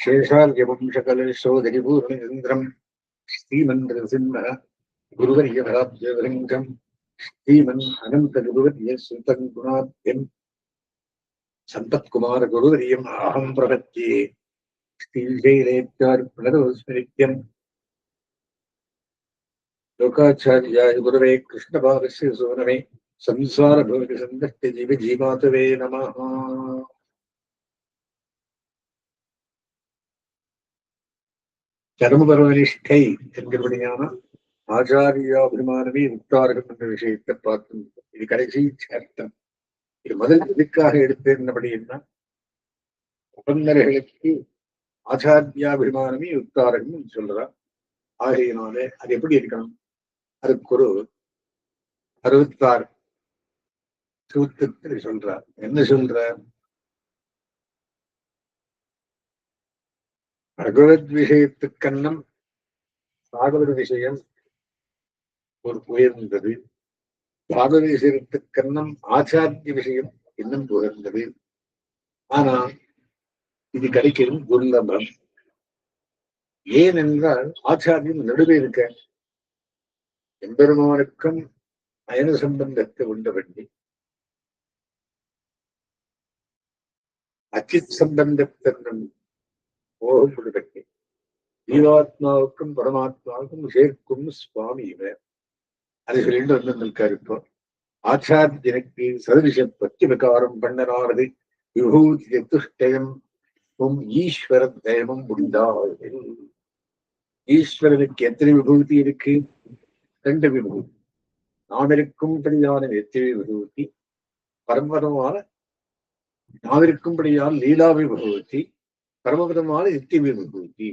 சேஷாரியவம்சகலேசோதரிபூர்ணச்சந்திரம் ஸ்ரீமந்திரசிம்ம குருவரியராஜ்யவலிங்கம் ஸ்ரீமன் அனந்த குருவரிய சுந்தன் குணாத்யம் சம்பத்குமார குருவரியம் அகம் பிரபத்தியே ஸ்ரீசைலேத்தார் புனரோஸ்மிரித்யம் லோகாச்சாரியாய குருவே கிருஷ்ணபாபஸ்ய சுவனமே சம்சார பவதி ஜீவ ஜீவாத்துவே நமஹா கர்மபரவனிஷ்டை என்கிறபடியான ஆச்சாரியாபிமானமே உத்தாரகம் என்ற விஷயத்தை பார்த்து இது கடைசி சேர்த்தம் இது முதல் இதுக்காக எடுத்திருந்தபடின்னா உபந்தர்களுக்கு ஆச்சாரியாபிமானமே உத்தாரகம் சொல்றா ஆகையினாலே அது எப்படி இருக்கணும்? அதுக்கு ஒரு அறுபத்தாறு சூத்திரத்தில் சொல்றார். என்ன சொல்றார்? பகவத் விஷயத்துக்கண்ணம் பாகவத விஷயம் ஒரு உயர்ந்தது பாகவத விஷயத்துக்கண்ணம் ஆச்சாரிய விஷயம் இன்னும் உயர்ந்தது ஆனா இது கிடைக்கிறது துர்லபம். ஏனென்றால் ஆச்சாரியம் நடுவே இருக்க எம்பெருமானுக்கும் அயன சம்பந்தத்தை உண்டபடி அச்சித் சம்பந்தத்தன்னும் மோகம் உண்டபடி ஜீவாத்மாவுக்கும் பரமாத்மாவுக்கும் சேர்க்கும் சுவாமி இவர். அதை சொல்லிட்டு வந்திருந்திருக்காரு இப்போ. ஆச்சாரியனுக்கு சதவிஷ விகாரம் பண்ணனானது விபூதி சதுஷ்டயம் ஈஸ்வர தயமும் உண்டாது ஈஸ்வரனுக்கு எத்தனை விபூதி இருக்கு? ரெண்டு விபூதி. நாம் இருக்கும்படியான எத்தனை விபூதி? பரம்பரமான நாம் இருக்கும்படியான லீலா விபூதி. பரமபதமான நித்திய விபூதி.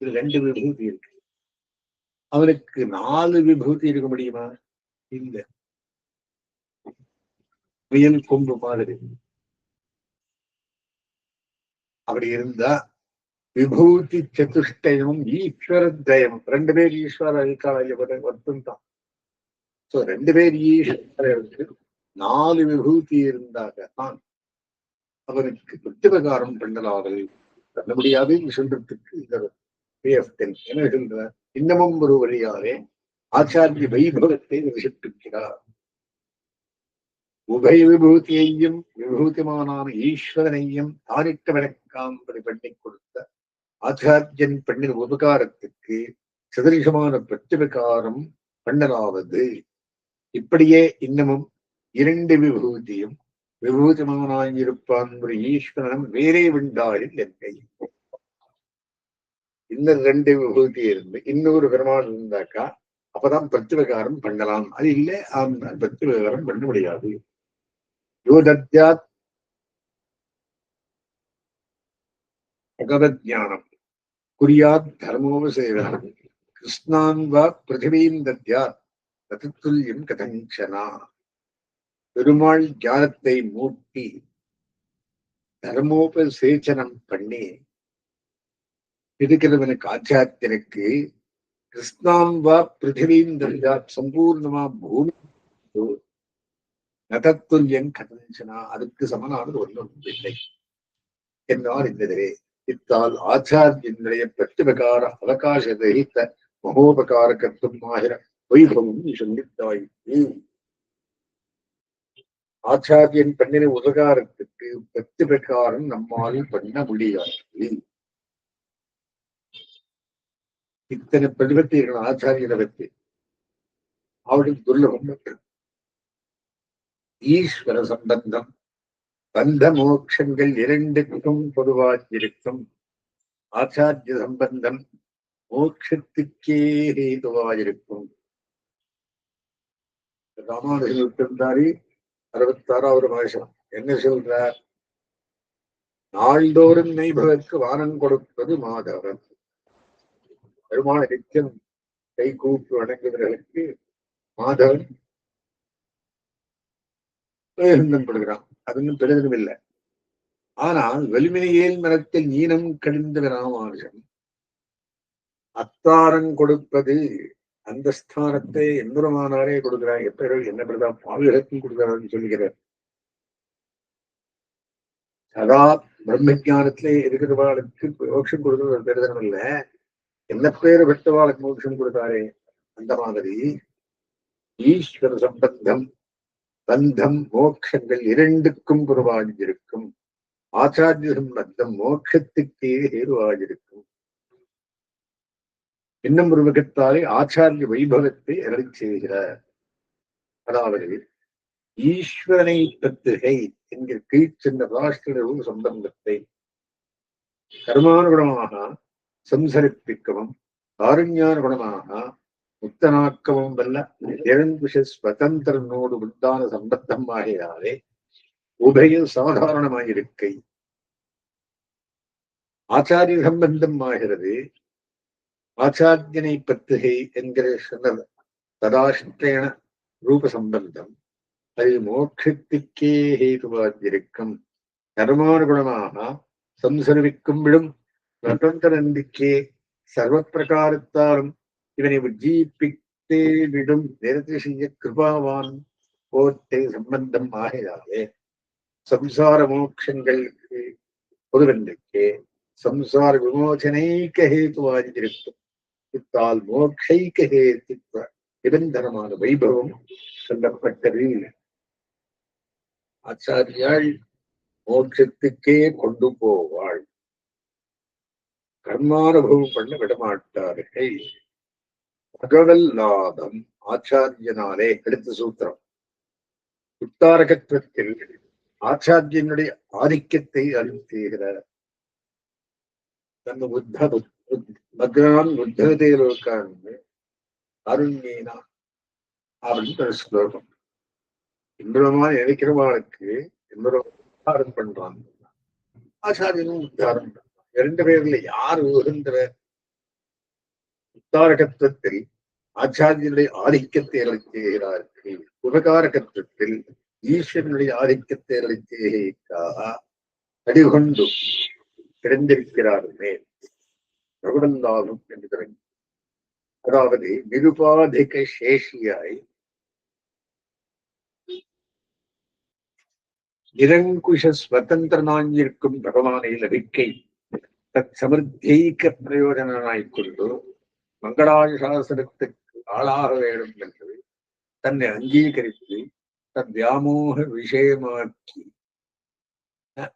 இது ரெண்டு விபூதி இருக்கு. அவனுக்கு நாலு விபூதி இருக்க முடியுமா? இல்ல. முயல் கொம்பு மாதிரி. அப்படி இருந்தா விபூதி சதுஷ்டயம் ஈஸ்வர தயம் ரெண்டு பேர் ஈஸ்வர இருக்காள் ஒருத்தம் தான் சோ ரெண்டு பேர் ஈஸ்வரருக்கு நாலு விபூதி இருந்தாக தான் அவனுக்கு பிரத்திபகாரம் பண்ணலாவது பண்ண முடியாது சொல்றதுக்கு இந்த என்ன சொல்றார் இன்னமும் ஒரு வழியாலே ஆச்சாரிய வைபவத்தை தரிசித்திருக்கிறார் உபய விபூதியையும் விபூதிமானான ஈஸ்வரனையும் தானிட்ட விளக்காம்படி பண்ணி கொடுத்த ஆச்சாரியன் பண்ணின உபகாரத்துக்கு சதரிசமான பிரத்திபகாரம் பண்ணலாவது. இப்படியே இன்னமும் இரண்டு விபூதியும் விபூதிமானாயிருப்பான் ஒரு ஈஸ்வரனும் வேறே விண்டாளில் என்னை. இன்னும் ரெண்டு விபூதி இருந்து இன்னொரு பெருமாள் இருந்தாக்கா அப்பதான் பிரத்திபகாரம் பண்ணலாம். அது இல்லை அந்த பிரத்திபகாரம் பண்ண முடியாது. யோதத்யாத் பகவத் ஞானம். குறியாத் தர்மோபசேவனம் கிருஷ்ணான் வா பிருத்திவீம் தத்யாத். தத்துல்யம் கதஞ்சனா. பெருமாள் ஞானத்தை மூட்டி தர்மோபசேச்சனம் பண்ணி இருக்கிறவனுக்கு ஆச்சாரியனுக்கு கிருஷ்ணாம்பா பிருத்திவீம் தத்யாத் சம்பூர்ணமா பூமி. நதத்துல்யம் கதஞ்சனா அதுக்கு சமனானது ஒன்றும் இல்லை. என்றால் இந்த இத்தால் ஆச்சாரியனுடைய பிரத்திபகார மகோபகார ரಹಿತ ஆகிற வைபவம் சொல்லித்தாயிற்று ஆச்சாரியன் பெண்ணின் உதகாரத்துக்கு பெத்து பிரகாரம் நம்மால் பண்ண முடியாது. இத்தனை பிரதிபத்திகள் ஆச்சாரியனை பற்றி. அவளுக்கு துர்லபம் ஈஸ்வர சம்பந்தம். பந்த மோட்சங்கள் இரண்டுக்கும் பொதுவாயிருக்கும் ஆச்சாரிய சம்பந்தம் மோட்சத்துக்கே ஹேதுவாயிருக்கும் ராமானுஜன் விட்டிருந்தாரு அறுபத்தாறாவது வருஷம் என்ன சொல்றார்? நாள்தோறும் நெய்பதற்கு வானம் கொடுப்பது மாதவன். பெருமாள் நித்தியம் கை கூப்பி வணங்குவர்களுக்கு மாதவன் படுகிறான் அது ஒன்றும் பெரிதும் இல்லை. ஆனால் வலிமையேல் மரத்தில் ஈனம் கழிந்த ராமானுஜன் அத்தாரம் கொடுப்பது அந்த ஸ்தானத்தை எம்பெருமானாரே கொடுக்கிறார். எப்ப என்ன பிரதா? பாவிகளுக்கும் கொடுக்கிறார்னு சொல்லுகிறார். சதா பிரம்ம ஜானத்திலே இருக்கிறவாளுக்கு மோட்சம் கொடுக்கிறது பெருதனம் இல்ல. என்ன பேர் பெற்றவாளுக்கு மோட்சம் கொடுத்தாரே? அந்த மாதிரி ஈஸ்வர சம்பந்தம் பந்தம் மோட்சங்கள் இரண்டுக்கும் குருவாகியிருக்கும் ஆச்சாரிய சம்பந்தம் மோட்சத்துக்கே ஹேருவாகியிருக்கும் இன்னும் ஒரு மிகத்தாலே ஆச்சாரிய வைபவத்தை அருளி செய்கிறார். அதாவது ஈஸ்வரனை பத்துகை என்கிற கீழ்ச்சென்ற சென்ற சம்பந்தத்தை கர்மானுகுணமாக சம்சரிப்பிக்கவும் காருண்யானுகுணமாக முக்தனாக்கவும் வல்ல நிரங்குஷ ஸ்வதந்திரனோடு உண்டான சம்பந்தம் ஆகையாலே உபய சாதாரணமாயிருக்கை. ஆச்சாரிய சம்பந்தம் ஆகிறது. ஆச்சாரியனை பத்துகை என்கிற சொன்னது. ததாஷ்டேன ரூப சம்பந்தம் அது மோட்சத்துக்கே ஹேதுவாயிருக்கும். கர்மானுகுணமாக சம்சர்விக்கும் விடும். சுதந்திரந்திக்கே சர்வ பிரகாரத்தாலும் இவனை உஜ்ஜீபித்தே விடும். நிரதிசய கிருபாவான் போர்த்தே சம்பந்தம் ஆகையாலே சம்சார மோட்சங்களுக்கு பொதுவென்றுக்கே சம்சார விமோசனைக்க ஹேதுவாயிருக்கும். இத்தால் மோட்சைக்க ஹேத்துவ நிரந்தரமான வைபவம் சொல்லப்பட்டது. ஆச்சாரியாள் மோட்சத்துக்கே கொண்டு போவாள். கர்மானுபவம் பண்ண விடமாட்டார்கள். தகவல் பகவல்லாதம் ஆச்சாரியனாலே அடுத்த சூத்திரம். உத்தாரகத்துவத்தில் ஆச்சாரியனுடைய ஆதிக்கத்தை அறிவித்துகிறார் தன் புத்த பகவான் புத்ததேலோக்கான்னு அருண்யேனா அப்படின்னு ஒரு ஸ்லோகம் இன்பமா நினைக்கிறவாளுக்கு இன்பம் உத்தாரம் பண்றாங்க ஆச்சாரியனும் உத்தாரம் பண்றான் இரண்டு பேர்ல யார் உகந்தவர் உத்தாரகத்துவத்தில் ஆச்சாரியனுடைய ஆதிக்கத்தை அளிக்கிறார்கள்? உபகாரகத்துவத்தில் ஈஸ்வரனுடைய ஆதிக்கத்தை அளித்தேக்காக அடிகொண்டு கிடந்திருக்கிறார்களே பிரகுடந்தாலும் என்று தொடங்கி அதாவது நிருபாதிக சேஷியாய் நிரங்குஷ ஸ்வதந்திரனாயிருக்கும் பகவானை லபிக்கை. தத் சமிருத்தியைக்க பிரயோஜனாய்க்கொண்டு மங்களாசாசனத்துக்கு ஆளாக வேண்டும் என்று தன்னை அங்கீகரித்து தன் வியாமோக விஷயமாக்கி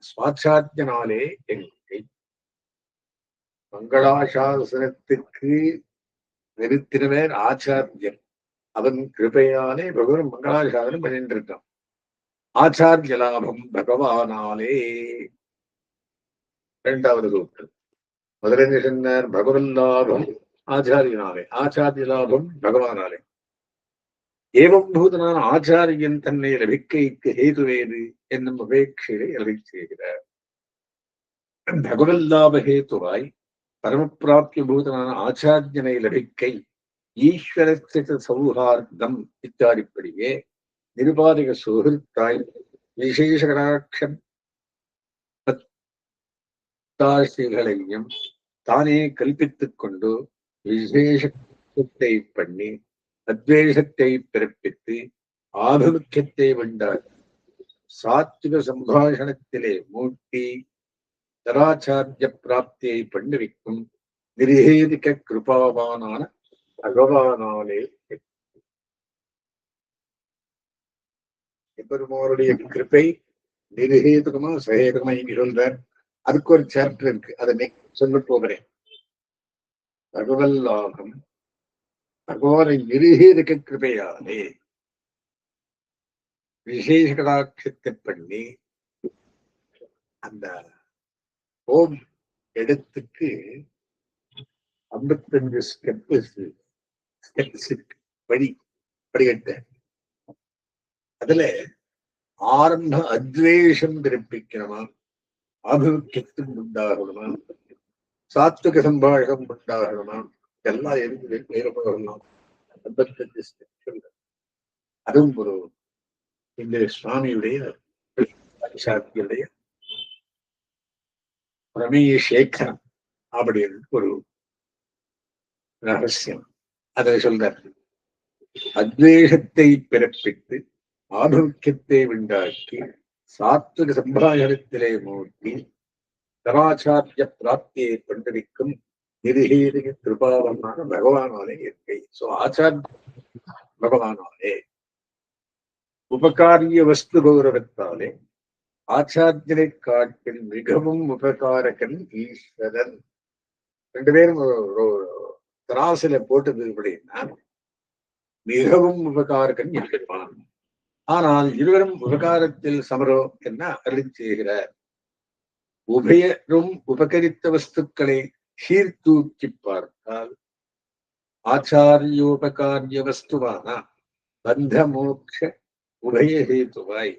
சுவாட்சாத்தியனாலே எங்கள் மங்களாசாசனத்துக்கு நிறுத்தினவர் ஆச்சாரியன். அவன் கிருபையாலே பகவான் மங்களாசாசனம் பண்ணிட்டு இருக்கான் ஆச்சாரிய லாபம் பகவானாலே. இரண்டாவது சூத்திரம் முதலஞ்சு சொன்னார் பகவன் லாபம் ஆச்சாரியனாலே ஆச்சாரிய லாபம் பகவானாலே. ஏவம் பூதனான ஆச்சாரியன் தன்னை லபிக்கைக்கு ஹேதுவேது என்னும் அபேட்சையை அருளி செய்கிறார். பகவல்லாப ஹேத்துவாய் பரமபிராப்தி பூதனான ஆச்சாரியனை லபிக்கை ஈஸ்வரஸ்தித சௌஹார்தம் இத்தாடிப்படியே நிருபாதிக சுகிருத்தாய் விசேஷகராட்சம் தாசிகளையும் தானே கல்பித்துக் கொண்டு விசேஷத்தை பண்ணி அத்வேஷத்தை பிறப்பித்து ஆபிமுக்கியத்தை வென்றார் சாத்விக சம்பாஷணத்திலே மூட்டி ஜராச்சாரிய பிராப்தியை பண்ணுவிக்கும். நிர்ஹேதிக கிருபாவானான பகவானாலே பெருமானுடைய கிருப்பை நிர்ஹேதுகமா சகேதுகமா இங்க சொல்றார் அதுக்கு ஒரு சாப்டர் இருக்கு. அதை சொல்லிட்டு போகிறேன். பகவல்லாகம் பகவானை நிருகேதுக்க கிருபையாலே விசேஷ கடாட்சத்தை பண்ணி அந்த ஓம் இடத்துக்கு ஐம்பத்தஞ்சு ஸ்டெப்பு ஸ்டெப்ஸ் படி வழி படிக்கட்ட அதுல ஆரம்ப அத்வேஷம் பிறப்பிக்கணுமா ஆபிமுக்கியத்தும் உண்டாகணுமா சாத்விக சம்பாஷம் உண்டாகணுமா எல்லாம் எதுக்கு வேறுபடலாம் ஐம்பத்தஞ்சு ஸ்டெப்ஸ் அதுவும் ஒரு இந்த சுவாமியுடைய சாத்தியுடைய பிரமேய சேகரம் அப்படின்னு ஒரு ரகசியம். அதை சொல்றார். அத்வேஷத்தை பிறப்பித்து ஆபிமுக்கியத்தை உண்டாக்கி சாத்விக சம்பாஷணத்திலே மூட்டி தராச்சாரிய பிராப்தியை கொண்டிருக்கும் நிருகீரிய கிருபாவனான பகவானாலே இருக்கை. சோ ஆச்சாரிய பகவானாலே உபகாரிய வஸ்து கௌரவத்தாலே ஆச்சாரியனை காட்டில் மிகவும் உபகாரகன் ஈஸ்வரன். ரெண்டு பேரும் தராசில திராசில போட்டது அப்படின்னா மிகவும் உபகாரகன் இருப்பான் ஆனால் இருவரும் உபகாரத்தில் சமரோ என்ன அருளி செய்கிறார்? உபயரும் உபகரித்த வஸ்துக்களை சீர்தூக்கி பார்த்தால் ஆச்சாரியோபகாரிய வஸ்துவான பந்த மோட்ச உபயஹேதுவாய்.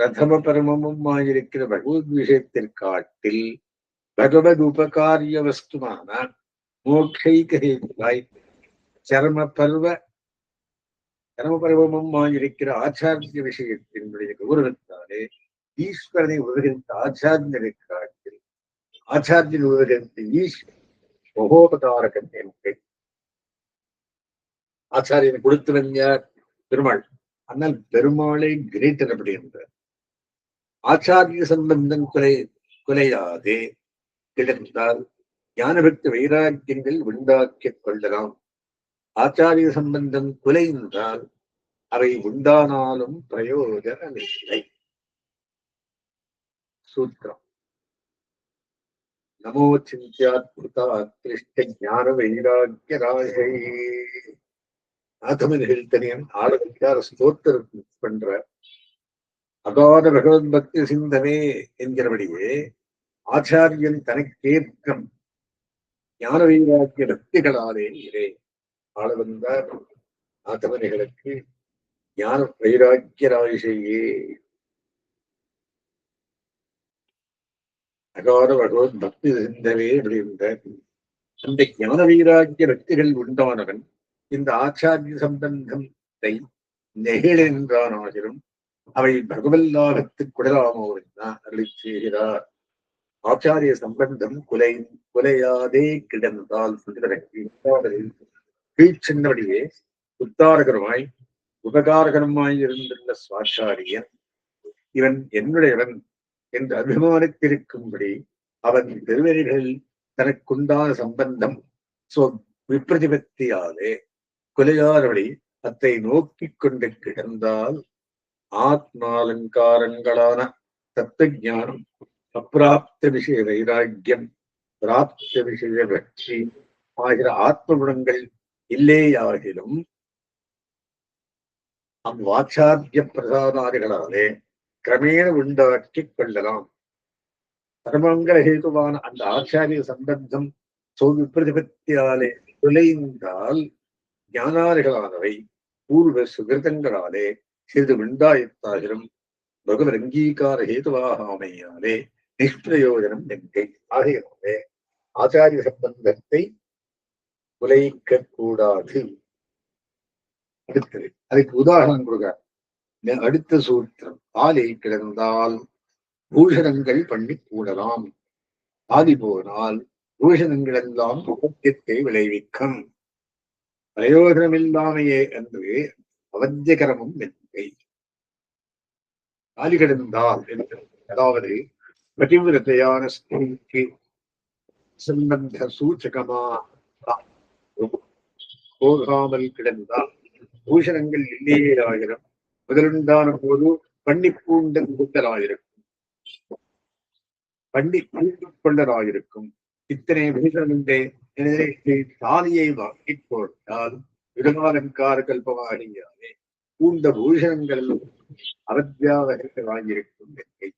பிரதம பரமமுமாயிருக்கிற பகவத் விஷயத்திற்காட்டில் பகவத் உபகாரிய வஸ்துவான மோக்ஷைக சரம பருவ சரம பருவமுமாயிருக்கிற ஆச்சாரிய விஷயத்தினுடைய கௌரவத்தாலே ஈஸ்வரனை உபகரித்த ஆச்சாரியனை காட்டில் ஆச்சாரியன் உபகரித்த ஈஸ்வரன் மகோபகாரகன் என்று ஆச்சாரியன் கொடுத்தவன் யார்? பெருமாள். ஆனால் பெருமாளை கிரேட்டர் அப்படி என்றார் ஆச்சாரிய சம்பந்தம் குலை குலையாதே. கிடந்தால் ஞானபக்தி வைராக்கியங்கள் உண்டாக்கிக் கொள்ளலாம். ஆச்சாரிய சம்பந்தம் குலை என்றால் அவை உண்டானாலும் பிரயோஜனமில்லை. சூத்திரம். நமோ சிந்தியாத்முதா கிருஷ்ட ஞான வைராக்கிய ராஜை ஆதமனிகள் தனியன் ஆளுநர் ஸ்தோத்திரம் பண்ற அகாத பகவத் பக்தி சிந்தமே என்கிறபடியே ஆச்சாரியன் தனக்கேற்றம் ஞான வைராக்கிய பக்திகளாலே இரே ஆள வந்தார். ஆத்தமனைகளுக்கு ஞான வைராக்கியராயிசையே. அகாத பகவத் பக்தி சிந்தமே அப்படின்ற அந்த ஞான வைராக்கிய பக்திகள் உண்டானவன் இந்த ஆச்சாரிய சம்பந்தத்தை நெகிழென்றானாகிலும் அவை பகவல்லாகத்துக் குடலாமோ அருளி செய்கிறார். ஆச்சாரிய சம்பந்தம் குலை குலையாதே கிடந்தால் கீழ்ச்சென்னபடியே உத்தாரகருமாய் உபகாரகருமாய் இருந்துள்ள சுவாச்சாரியன் இவன் என்னுடையவன் என்று அபிமானித்திருக்கும்படி அவன் திருவரிகளில் தனக்குண்டான சம்பந்தம் சோ விப்ரதிபத்தியாலே குலையாதபடி அத்தை நோக்கிக் கொண்டு கிடந்தால் ஆத்மாலங்காரங்களான தத்துவஞானம் அப்பிராப்த விஷய வைராக்கியம் பிராப்த விஷய வெற்றி ஆகிற ஆத்ம குணங்கள் இல்லேயாகிலும் அவ்வாச்சாரிய பிரசாதாரிகளாலே கிரமேண உண்டாக்கிக் கொள்ளலாம். சர்வங்கல ஹேதுவான அந்த ஆச்சாரிய சம்பந்தம் சோவிப்பிரதிபத்தியாலே குலைந்தால் ஞானாதிகளானவை பூர்வ சுகிருதங்களாலே சிறிது உண்டாயத்தாகிலும் பகவத் அங்கீகார ஹேதுவாகாமையாலே நிஷ்பிரயோஜனம் என்கை ஆகையாலே ஆச்சாரிய சம்பந்தத்தை குலைக்க கூடாது அடுத்தது அதுக்கு உதாரணம் கொடுக்க அடுத்த சூத்திரம் ஆலை கிடந்தால் பூஷணங்கள் பண்ணி கூடலாம். ஆதி போனால் பூஷணங்கள் எல்லாம் உபத்தியத்தை விளைவிக்கும். பிரயோஜனமில்லாமையே என்று அவத்தியகரமும் இல்லை ஆதி கிடந்தால் அதாவது பதிவிரத்தையான ஸ்திரீக்கு சம்பந்த சூச்சகமா போகாமல் கிடந்தால் பூஷணங்கள் இல்லையே ஆயிரம் முதலுண்டான போது பண்ணி பூண்ட கூட்டலாயிருக்கும் பண்ணி பூண்டு கொண்டராயிருக்கும் இத்தனை பூஷணங்களே எனவே தாலியை வாங்கி போட்டால் விடமாலங்கார கல்பமாகியாலே பூண்ட பூஷணங்கள் அவத்தியாவகர்களாயிருக்கும் என்பதை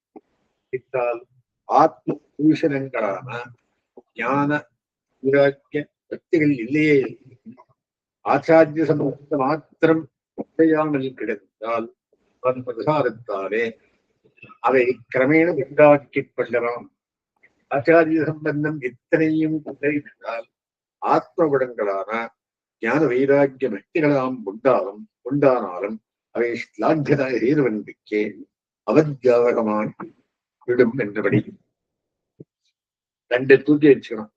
இத்தால் ஆத்ம பூஷணங்களான ஞான வைராக்கிய சக்திகள் இல்லையே. ஆச்சாரிய சம்பந்த மாத்திரம் செய்யாமல் கிடந்தால் அதன் பிரசாரத்தாலே அவை கிரமேண உண்டாக்கிக் கொள்ளலாம். ஆச்சாரிய சம்பந்தம் எத்தனையும் கொண்டிருந்தால் ஆத்ம குணங்களான ஞான வைராக்கிய பக்திகளாம் உண்டாலும் உண்டானாலும் அவை ஸ்லாக்கியத ஹேதுவன்பிக்கே அவத்தியாவகமான விடும் என்றபடி. ரெண்டு தூக்கி வச்சுக்கணும்.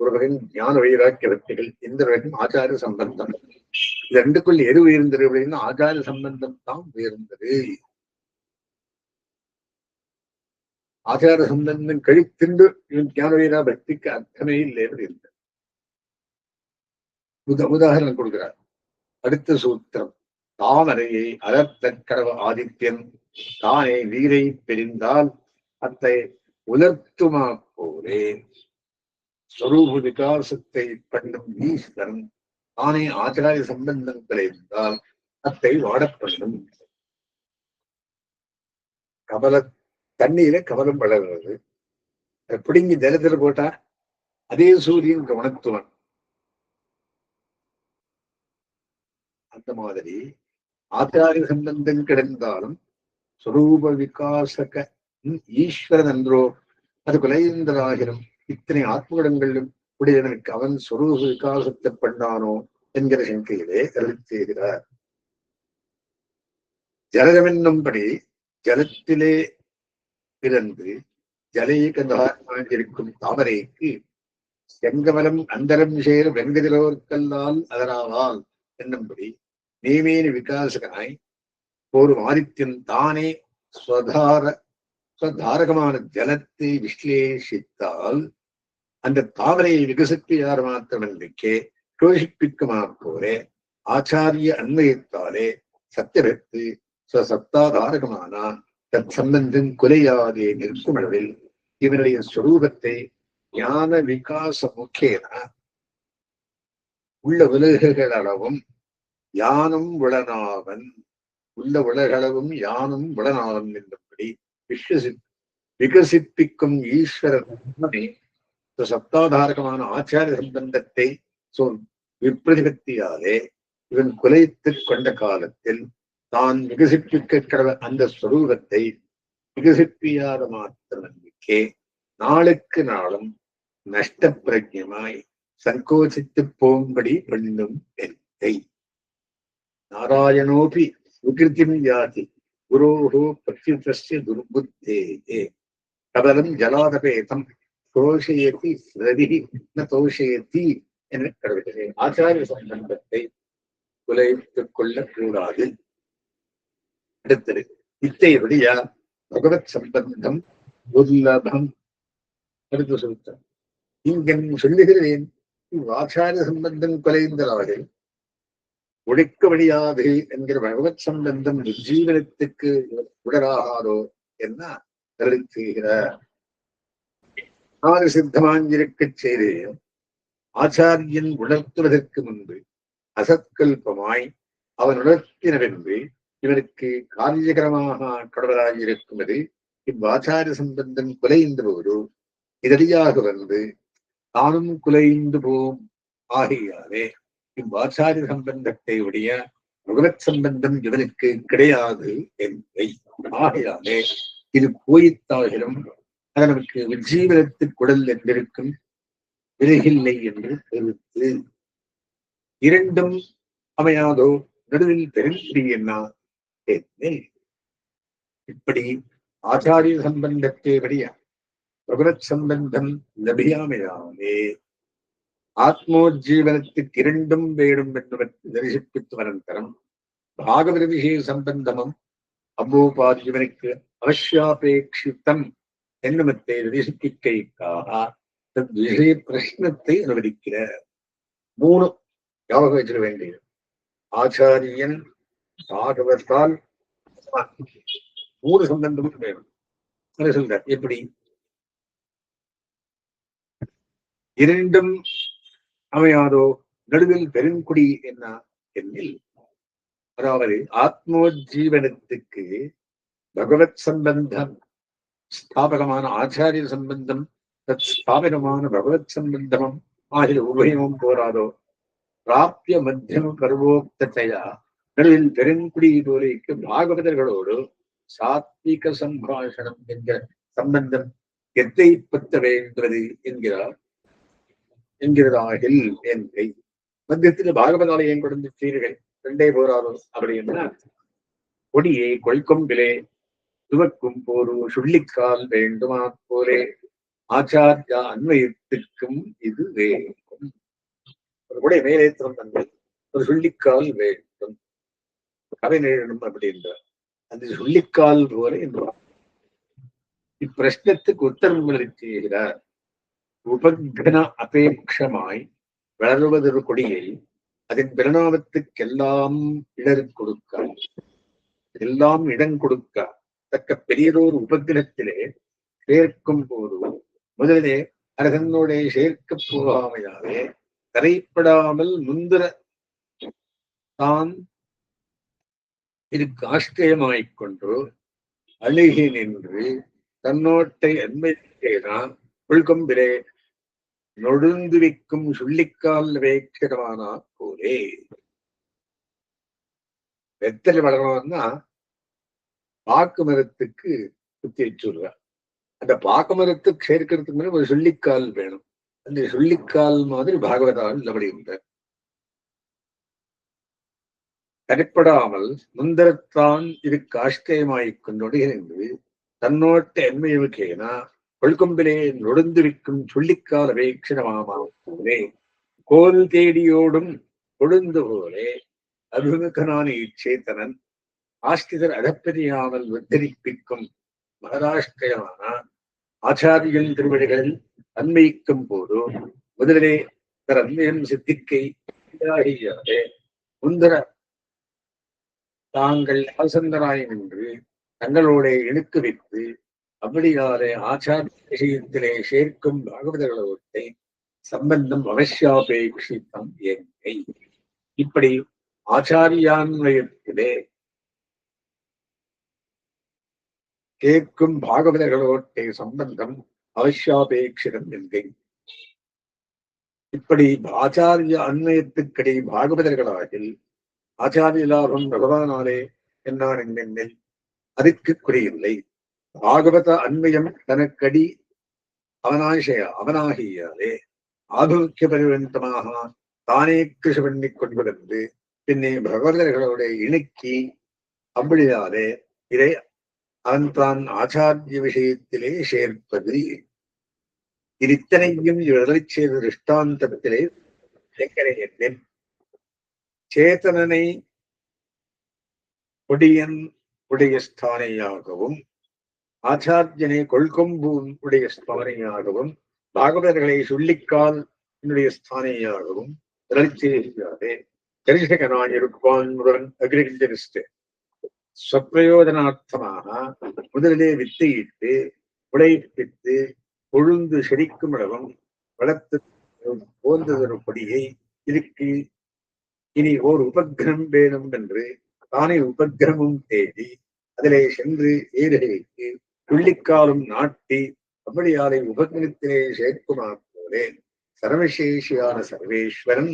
ஒரு வகையின் ஞான வைராக்கிய வக்திகள் இந்த வகையும் ஆச்சார சம்பந்தம். இது ரெண்டுக்குள் எது உயர்ந்தது அப்படின்னா ஆச்சார சம்பந்தம் தான் உயர்ந்தது. ஆச்சார சம்பந்தம் கழித்துண்டு இவன் ஞானவீரா பக்திக்கு அர்த்தமே இல்லை என்று உத உதாரணம் கொடுக்கிறார். அடுத்த சூத்திரம். தாமரையை அறத்தக்கடவ ஆதித்யன். தானே வீரை பிரிந்தால் அத்தை உலர்த்துமா போலே ஸ்வரூப விகாசத்தை பண்ணும் ஈஸ்வரன் தானே ஆச்சாரிய சம்பந்தம் இருந்தால் அத்தை வாடப்படும் கபல தண்ணீர கபலம் வளர்கிறது. பிடுங்கி ஜலத்துல போட்டா அதே சூரியன் கவனத்துவன். அந்த மாதிரி ஆச்சாரிய சம்பந்தம் கிடைந்தாலும் சுரூப விகாசக ஈஸ்வரன் என்றோ அது குலேந்திராகிரம் இத்தனை ஆத்மகுடங்களிலும் உடையவனுக்கு அவன் சுரூப விகாசத்தை பண்ணானோ என்கிற சங்கையிலே அருள் செய்கிறார் ஜலஜமென்னும்படி ஜலத்திலே பிறந்து ஜலைகந்தாயிருக்கும் தாமரைக்கு செங்கமலம் அந்தரம் சேர் வெங்கதிலோர்க்கல்லால் அதனாவால் என்னும்படி நேமேன விகாசகனாய் போரும் ஆதித்யன் தானே ஸ்வதார ஸ்வதாரகமான ஜலத்தை விஸ்லேஷித்தால் அந்த தாமரையை விகசிப்பியார் மாத்திரமன்றிக்கே கோஷிப்பிக்குமா போலே ஆச்சாரிய அன்வயத்தாலே சத்தியபக்தி சத்தாதாரகமான தத் சம்பந்தம் குலையாதே நிற்கும் அளவில் இவனுடைய ஸ்வரூபத்தை ஞான விகாச முக்கேன உள்ள உலகளவும் யானும் விளனாவன் உள்ள உலகளவும் யானும் விளனாவன் என்றபடி விஸ்வசி விகசிப்பிக்கும் ஈஸ்வரனை சப்தாதாரகமான ஆச்சாரிய சம்பந்தத்தை சொல் விப்ரதிபத்தியாலே இவன் குலைத்துக் கொண்ட காலத்தில் தான் விகசிப்பிக்க அந்த ஸ்வரூபத்தை விகசிப்பியாத மாத்திர நம்பிக்கை நாளுக்கு நாளும் நஷ்ட பிரஜமாய் சங்கோசித்து போகும்படி பண்ணும் எத்தை நாராயணோபி விகிருத்திம் யாதி குரோஹோ பிரத்யுதஸ்ய துர்புத்தே கபலம் ஜலாதபேதம் தோஷயத்தி ரவி ந தோஷயத்தி என கருதுகிறேன் ஆச்சாரிய சம்பந்தத்தை குலைத்துக் கொள்ளக்கூடாது அடுத்தது இத்தையுடைய பகவத் சம்பந்தம் துர்லபம் அடுத்து சொல்லிட்டார் இங்கன் சொல்லுகிறேன் ஆச்சாரிய சம்பந்தம் குலைந்தலாக ஒழிக்க முடியாது என்கிற பகவத் சம்பந்தம் ஜீவனத்துக்கு உடராகாதோ என்ன கருத்துகிறார் ஆறு சித்தமாஞ்சிருக்கச் செய்தேன் ஆச்சாரியன் உணர்த்துவதற்கு முன்பு அசத்கல்பமாய் அவன் உணர்த்தினவென்று இவனுக்கு காரியகரமாக கடவுளாயிருக்கும்போது இவ்வாச்சார சம்பந்தம் குலைந்து போது இதடியாக வந்து தானும் குலைந்து போம் ஆகியாலே இவ்வாச்சாரிய சம்பந்தத்தை உடைய பகவத் சம்பந்தம் இவனுக்கு கிடையாது என்பதை ஆகையாலே இது போயித்தாகிலும் அது நமக்கு குடல் என்றிருக்கும் விலகில்லை என்று கருத்து இரண்டும் அமையாதோ நடுவில் பெருங்குடி என்ன? இப்படி ஆச்சாரிய சம்பந்தத்தை வழியா பகவத் சம்பந்தம் லபியாமையாமே ஆத்மோஜீவனத்துக்கு இரண்டும் வேணும் என்று தரிசிப்பித்து அனந்தரம் பாகவத விஷய சம்பந்தமும் அம்போபாஜீவனுக்கு அவசியாபேட்சித்தம் என்னமத்தை தரிசிப்பிக்கைக்காக. விஷய பிரശ്നத்தை அனுமதிக்கிற மூணு ஞாபகம் வச்சிட வேண்டியது. ஆச்சாரியன் பாகவத்தால் மூணு சம்பந்தமும் வேணும். சொல்ற எப்படி? இரண்டும் அமையாதோ நடுவில் பெருங்குடி என்ன? என்னில். அதாவது ஆத்மோஜீவனத்துக்கு பகவத் சம்பந்தம் ஸ்தாபகமான ஆச்சாரிய சம்பந்தம் தத் ஸ்தாபகமான பகவத் சம்பந்தமும் ஆகிய உபயமும் போராதோ. பிராப்பிய மத்தியம பருவோக்தத்தையா நடுவில் பெருங்குடி போலிக்கு பாகவதர்களோடு சாத்விக சம்பாஷணம் என்கிற சம்பந்தம் எத்தை பத்த வேண்டது என்கிறார். என்கிறதாகில் என்பை மத்தியத்தில் பாகவதாலயம் கொடுத்து சீர்கள் ரெண்டே போராதோ அப்படின்னா கொடியே கொள்கொம்பிலே துவக்கும் போரு சுள்ளிக்கால் வேண்டுமா போலே ஆச்சாரியா அன்வயத்திற்கும் இது வேண்டும். ஒரு கூட மேலேத்திரம் திறந்த ஒரு சுள்ளிக்கால் வேண்டும். கதை நேரிடும் அப்படின்றார் அந்த சுள்ளிக்கால் போல என்று. இப்பிரஷ்னத்துக்கு உத்தரவு செய்கிறார் உபக்ன அபேட்சமாய் வளருவதொரு கொடியை அதன் பிரணாமத்துக்கெல்லாம் இடர் கொடுக்க எல்லாம் இடம் கொடுக்க தக்க பெரியதோர் உபகிரத்திலே சேர்க்கும் போது முதலிலே அரசனோட சேர்க்க போகாமையாவே கரைப்படாமல் முந்திர தான் இதுக்கு கொண்டு அழுகி நின்று தன்னோட்டை அன்மைத்தேதான் உள்கொம்பிலே நொழுந்துவிக்கும் சுள்ளிக்கால் வேட்சிதமானா போலே. வெத்தலை வளரணும்னா பாக்கு மரத்துக்கு குத்தி வச்சுருவா அந்த பாக்கு மரத்துக்கு சேர்க்கிறதுக்கு முன்னாடி ஒரு சுள்ளிக்கால் வேணும். அந்த சுள்ளிக்கால் மாதிரி பாகவதால் அப்படி உண்டு. தடைப்படாமல் முந்தரத்தான் இது காஷ்டயமாய்க் கொண்டோடு தன்னோட்ட என்மையுக்கேனா கொள்கொம்பிலே நொடுந்திருக்கும் சொல்லிக்கால் அபேட்சணமாமே கோல் தேடியோடும் கொழுந்து போலே அபிமுகனான இச்சேத்தனன் ஆஸ்திதர் அடப்பெரியாமல் உத்தரிப்பிக்கும் மகாராஷ்டிரமான ஆச்சாரியன் திருவடிகளில் அன்மைக்கும் போது முதலிலே தர் அன்மையம் சித்திக்கை முந்தர தாங்கள் ஆசந்தராய் நின்று தங்களோட இணுக்கு வைத்து அப்படியாலே ஆச்சார விஷயத்திலே சேர்க்கும் பாகவதர்களோட்டை சம்பந்தம் அவசியாபேட்சித்தம் ஏங்கை இப்படி ஆச்சாரியான்வயத்திலே கேட்கும் பாகவதர்களோட்டே சம்பந்தம் அவசியாபேட்சிதம் என்கை இப்படி ஆச்சாரிய அன்வயத்துக்கடை பாகவதர்களாகில் ஆச்சாரிய லாபம் பகவானாலே என்னான் என்னென்னில் அதுக்கு குறையில்லை. பாகவத அன்வயம் தனக்கடி அவனாசய அவனாகியாலே. ஆபிமுக்கிய பரிவந்தமாக தானே கிருஷி பண்ணி கொண்டு பின்னே பகவதர்களோட இணுக்கி அப்படியாலே இதை அவன் தான் ஆச்சாரிய விஷயத்திலே சேர்ப்பது. இது இத்தனையும் எழுதலை செய்த திருஷ்டாந்தத்திலே என்னேன் சேத்தனனை கொடியன் உடைய ஸ்தானையாகவும் ஆச்சாரியனை கொள்கொம்பு உடைய ஸ்தானையாகவும் பாகவதர்களை சொல்லிக்கால் என்னுடைய ஸ்தானையாகவும் செய்யாதே தரிசகனாய் இருப்பான் முதன் அக்ரிகல்ச்சரிஸ்ட். சொப்பிரயோஜனார்த்தமாக முதலிலே வித்தையிட்டு உழைப்பித்து கொழுந்து செடிக்கும் அளவும் வளர்த்து போந்ததொரு கொடியை இதுக்கு இனி ஓர் உபகிரம் வேணும் என்று தானே உபகிரமும் தேடி அதிலே சென்று ஏறுகைக்கு துள்ளிக்காலும் நாட்டி அப்படியாலை உபகிரத்திலே சேர்க்குமா போலே சர்வசேஷியான சர்வேஸ்வரன்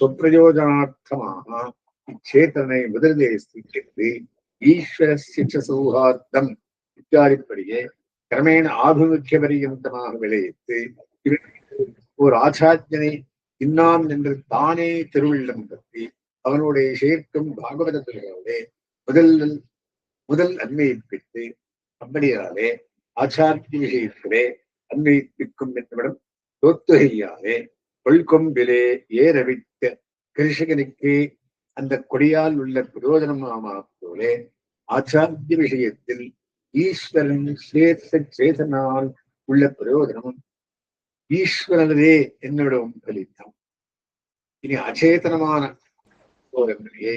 சுப்பிரயோஜனார்த்தமாக இச்சேத்தனை முதலே ஸ்திக்கிட்டு ஈஸ்வர சிற்ற சௌஹார்த்தம் இத்தியாதிப்படியே கிரமேண ஆபிமுக்கிய பரியந்தமாக விளைவித்து ஒரு ஆச்சாரியனை இன்னான் என்று தானே திருவிழம் பற்றி அவனுடைய சேர்க்கும் பாகவதர்களோட முதல் முதல் அன்மையை பெற்று ஆச்சாரிய விஷயத்திலே அன்வைத்திருக்கும் என்பதும் தோத்துகையாலே கொள்கொம்பிலே ஏறவித்த கிருஷகனுக்கு அந்த கொடியால் உள்ள பிரயோஜனமாமா போலே ஆச்சாரிய விஷயத்தில் ஈஸ்வரன் சேத்த சேதனால் உள்ள பிரயோஜனம் ஈஸ்வரனதே என்னிடம் பலித்தம் இனி அச்சேதனமான போதங்களையே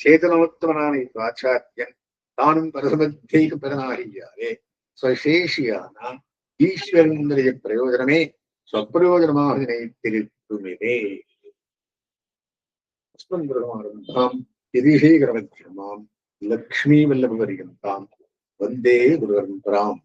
சேதனோத்தமனான ஆச்சாரியன் தானும் பரசமத்தைக்கு பரனாகியாரே ஸ்வசேஷியான ஈஸ்வரனுடைய பிரயோஜனமே சொப்பிரயோஜனமாக நினைத்திருக்குமே அஸ்மன் பிரமாரம்பாம் யதிஷேகரமத்தியமாம் லக்ஷ்மீ வல்லபரிகந்தாம் வந்தே குருவரம்பராம்